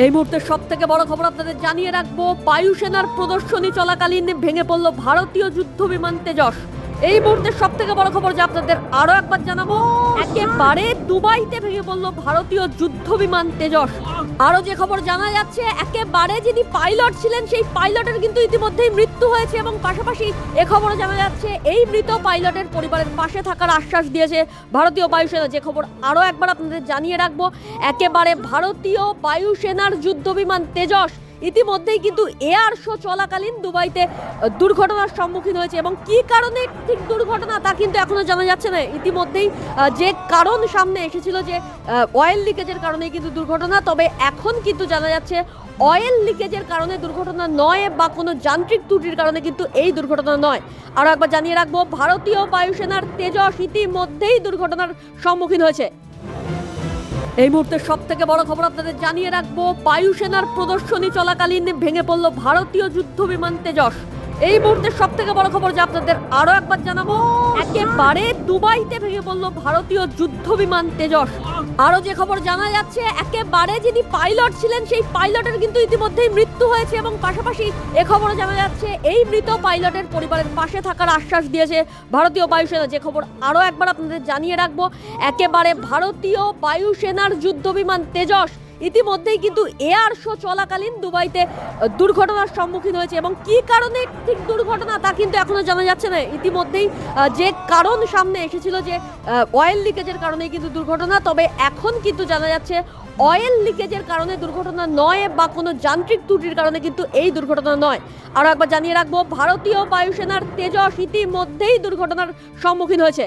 এই মুহূর্তে সব থেকে বড় খবর আপনাদের জানিয়ে রাখব বায়ুসেনার প্রদর্শনী চলাকালীন ভেঙে পড়ল ভারতীয় যুদ্ধ বিমান তেজস। এই মুহূর্তে সব থেকে বড় খবর যে আপনাদের আরও একবার জানাব, একেবারে দুবাইতে ভেঙে পড়ল ভারতীয় যুদ্ধ বিমান তেজস। আরও যে খবর জানা যাচ্ছে, একেবারে যিনি পাইলট ছিলেন, সেই পাইলটের কিন্তু ইতিমধ্যেই মৃত্যু হয়েছে এবং পাশাপাশি এ খবরও জানা যাচ্ছে, এই মৃত পাইলটের পরিবারের পাশে থাকার আশ্বাস দিয়েছে ভারতীয় বায়ুসেনা। যে খবর আরও একবার আপনাদের জানিয়ে রাখব, একেবারে ভারতীয় বায়ুসেনার যুদ্ধ বিমান তেজস ইতিমধ্যেই কিন্তু এয়ার শো চলাকালীন দুবাইতে দুর্ঘটনার সম্মুখীন হয়েছে এবং কি কারণে ঠিক দুর্ঘটনা তা কিন্তু এখনও জানা যাচ্ছে না। ইতিমধ্যেই যে কারণ সামনে এসেছিল যে অয়েল লিকেজের কারণেই কিন্তু দুর্ঘটনা, তবে এখন কিন্তু জানা যাচ্ছে অয়েল লিকেজের কারণে দুর্ঘটনা নয় বা কোনো যান্ত্রিক ত্রুটির কারণে কিন্তু এই দুর্ঘটনা নয়। আরও একবার জানিয়ে রাখব, ভারতীয় বায়ুসেনার তেজস ইতিমধ্যেই দুর্ঘটনার সম্মুখীন হয়েছে। এই মুহূর্তে সব থেকে বড় খবর আপনাদের জানিয়ে রাখব বায়ুসেনার প্রদর্শনী চলাকালীন ভেঙে পড়ল ভারতীয় যুদ্ধ বিমান তেজস এই মুহূর্তে সব থেকে বড় খবর যে আপনাদের আরও একবার জানাব। একেবারে দুবাইতে ভেঙে পড়ল ভারতীয় যুদ্ধ বিমান তেজস। আরও যে খবর জানা যাচ্ছে একেবারে যিনি পাইলট ছিলেন সেই পাইলটের কিন্তু ইতিমধ্যেই মৃত্যু হয়েছে এবং পাশাপাশি এ খবরও জানা যাচ্ছে এই মৃত পাইলটের পরিবারের পাশে থাকার আশ্বাস দিয়েছে ভারতীয় বায়ুসেনা যে খবর আরও একবার আপনাদের জানিয়ে রাখব একেবারে ভারতীয় বায়ুসেনার যুদ্ধ বিমান তেজস ইতিমধ্যেই কিন্তু এয়ার শো চলাকালীন দুবাইতে দুর্ঘটনার সম্মুখীন হয়েছে এবং কি কারণে ঠিক দুর্ঘটনা তা কিন্তু এখনও জানা যাচ্ছে না। ইতিমধ্যেই যে কারণ সামনে এসেছিল যে অয়েল লিকেজের কারণেই কিন্তু দুর্ঘটনা, তবে এখন কিন্তু জানা যাচ্ছে অয়েল লিকেজের কারণে দুর্ঘটনা নয় বা কোনো যান্ত্রিক ত্রুটির কারণে কিন্তু এই দুর্ঘটনা নয়। আরও একবার জানিয়ে রাখব, ভারতীয় বায়ুসেনার তেজস ইতিমধ্যেই দুর্ঘটনার সম্মুখীন হয়েছে।